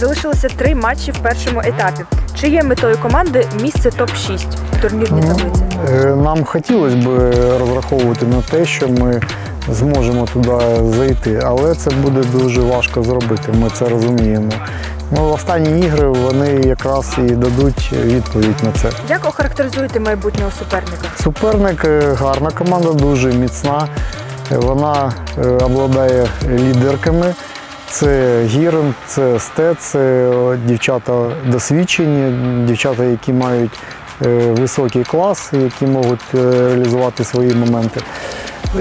Залишилося три матчі в першому етапі. Чи є метою команди місце топ-6 в турнірній таблиці? Е, Нам хотілося б розраховувати на те, що ми зможемо туди зайти, але це буде дуже важко зробити. Ми це розуміємо. Ну, останні ігри вони якраз і дадуть відповідь на це. Як охарактеризуєте майбутнього суперника? Суперник е, гарна команда, дуже міцна. Е, Вона обладає лідерками. Це Гірен, це Стет, це дівчата досвідчені, дівчата, які мають е, високий клас, які можуть е, реалізувати свої моменти.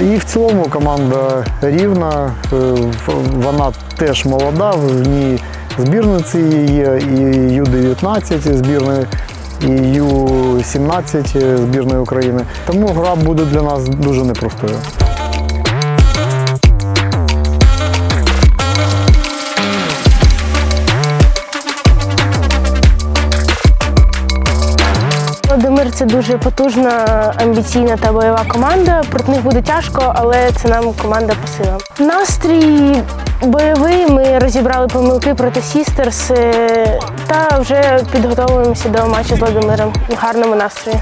І в цілому команда рівна, е, вона теж молода, в ній збірниці є і Ю-19 збірної, і Ю-17 збірної України. Тому гра буде для нас дуже непростою. Володимир це дуже потужна, амбіційна та бойова команда. Проти них буде тяжко, але це нам команда по силам. Настрій бойовий. Ми розібрали помилки проти Сістерс е, та вже підготовуємося до матчу з Володимиром в гарному настрої.